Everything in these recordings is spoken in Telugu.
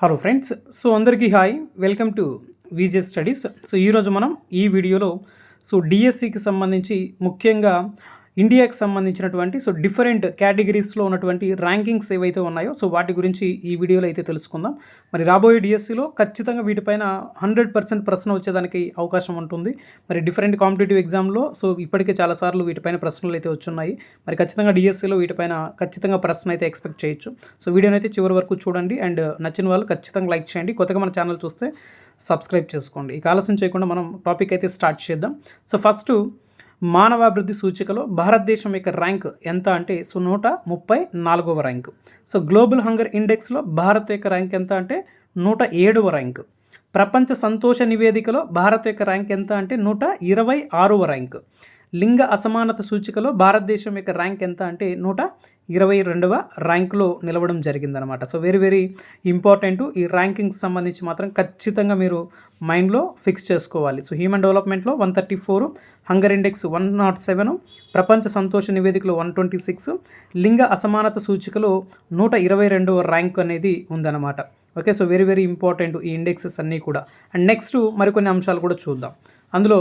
హలో ఫ్రెండ్స్ సో అందరికీ hi welcome to VJ studies so ఈరోజు మనం ఈ వీడియోలో సో డిఎస్సికి సంబంధించి ముఖ్యంగా ఇండియాకి సంబంధించినటువంటి సో డిఫరెంట్ కేటగిరీస్లో ఉన్నటువంటి ర్యాంకింగ్స్ ఏవైతే ఉన్నాయో సో వాటి గురించి ఈ వీడియోలో అయితే తెలుసుకుందాం. మరి రాబోయే డిఎస్సిలో ఖచ్చితంగా వీటిపైన హండ్రెడ్ పర్సెంట్ ప్రశ్న వచ్చేదానికి అవకాశం ఉంటుంది. మరి డిఫరెంట్ కాంపిటేటివ్ ఎగ్జామ్లో సో ఇప్పటికే చాలాసార్లు వీటిపైన ప్రశ్నలు అయితే వచ్చున్నాయి. మరి ఖచ్చితంగా డిఎస్సిలో వీటిపైన ఖచ్చితంగా ప్రశ్న అయితే ఎక్స్పెక్ట్ చేయొచ్చు. సో వీడియోని అయితే చివరి వరకు చూడండి. అండ్ నచ్చిన వాళ్ళు ఖచ్చితంగా లైక్ చేయండి. కొత్తగా మన ఛానల్ చూస్తే సబ్స్క్రైబ్ చేసుకోండి. ఇక ఆలస్యం చేయకుండా మనం టాపిక్ అయితే స్టార్ట్ చేద్దాం. సో ఫస్ట్ మానవాభివృద్ధి సూచికలో భారతదేశం యొక్క ర్యాంక్ ఎంత అంటే సో నూట ముప్పై నాలుగవ ర్యాంక్. సో గ్లోబల్ హంగర్ ఇండెక్స్లో భారత్ యొక్క ర్యాంక్ ఎంత అంటే నూట ఏడవ ర్యాంక్. ప్రపంచ సంతోష నివేదికలో భారత్ యొక్క ర్యాంక్ ఎంత అంటే నూట ఇరవై ఆరవ ర్యాంక్. లింగ అసమానత సూచికలో భారతదేశం యొక్క ర్యాంక్ ఎంత అంటే నూట ఇరవై రెండవ ర్యాంకులో నిలవడం జరిగిందనమాట సో వెరీ వెరీ ఇంపార్టెంట్ ఈ ర్యాంకింగ్స్ సంబంధించి మాత్రం ఖచ్చితంగా మీరు మైండ్లో ఫిక్స్ చేసుకోవాలి. సో హ్యూమన్ డెవలప్మెంట్లో one thirty four hunger index one not seven ప్రపంచ సంతోష నివేదికలో వన్ ట్వంటీ సిక్స్ లింగ అసమానత సూచికలో నూట ఇరవై రెండవ ర్యాంక్ అనేది ఉందన్నమాట. Okay so very very important ఈ ఇండెక్సెస్ అన్నీ కూడా. అండ్ నెక్స్ట్ మరికొన్ని అంశాలు కూడా చూద్దాం. అందులో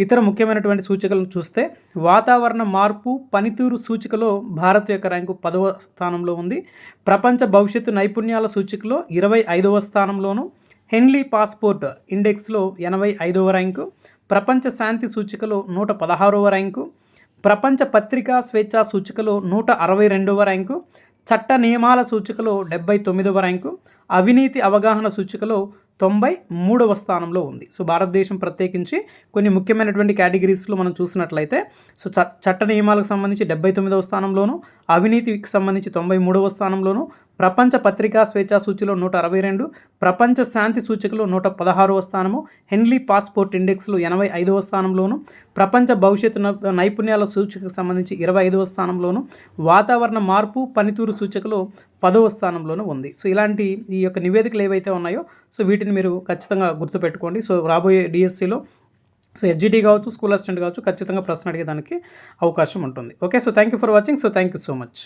ఇతర ముఖ్యమైనటువంటి సూచికలను చూస్తే వాతావరణ మార్పు పనితీరు సూచికలో భారత్ యొక్క ర్యాంకు పదవ స్థానంలో ఉంది. ప్రపంచ భవిష్యత్తు నైపుణ్యాల సూచికలో ఇరవై ఐదవ స్థానంలోను హెన్లీ పాస్పోర్ట్ ఇండెక్స్లో ఎనభై ఐదవ ర్యాంకు ప్రపంచ శాంతి సూచికలో నూట పదహారవ ర్యాంకు ప్రపంచ పత్రికా స్వేచ్ఛా సూచికలో నూట అరవై రెండవ ర్యాంకు చట్ట నియమాల సూచికలో డెబ్బై తొమ్మిదవ ర్యాంకు అవినీతి అవగాహన సూచికలో తొంభై మూడవ స్థానంలో ఉంది. సో భారతదేశం ప్రత్యేకించి కొన్ని ముఖ్యమైనటువంటి కేటగిరీస్లో మనం చూసినట్లయితే సో చట్ట నియమాలకు సంబంధించి డెబ్బై తొమ్మిదవ స్థానంలోను అవినీతికి సంబంధించి తొంభై మూడవ స్థానంలోను ప్రపంచ పత్రికా స్వేచ్ఛా సూచిలో నూట అరవై రెండు ప్రపంచ శాంతి సూచికలో నూట పదహారవ స్థానము హెన్లీ పాస్పోర్ట్ ఇండెక్స్లో ఎనభై ఐదవ స్థానంలోను ప్రపంచ భవిష్యత్తు నైపుణ్యాల సూచికకు సంబంధించి ఇరవై ఐదవ స్థానంలోను వాతావరణ మార్పు పనితీరు సూచికలో పదవ స్థానంలోనూ ఉంది. సో ఇలాంటి ఈ యొక్క నివేదికలు ఏవైతే ఉన్నాయో సో వీటిని మీరు ఖచ్చితంగా గుర్తుపెట్టుకోండి. సో రాబోయే డిఎస్సిలో సో ఎస్జిటి కావచ్చు స్కూల్ అసిస్టెంట్ కావచ్చు ఖచ్చితంగా ప్రశ్న అడిగేదానికి అవకాశం ఉంటుంది. Okay so thank you for watching. So thank you so much.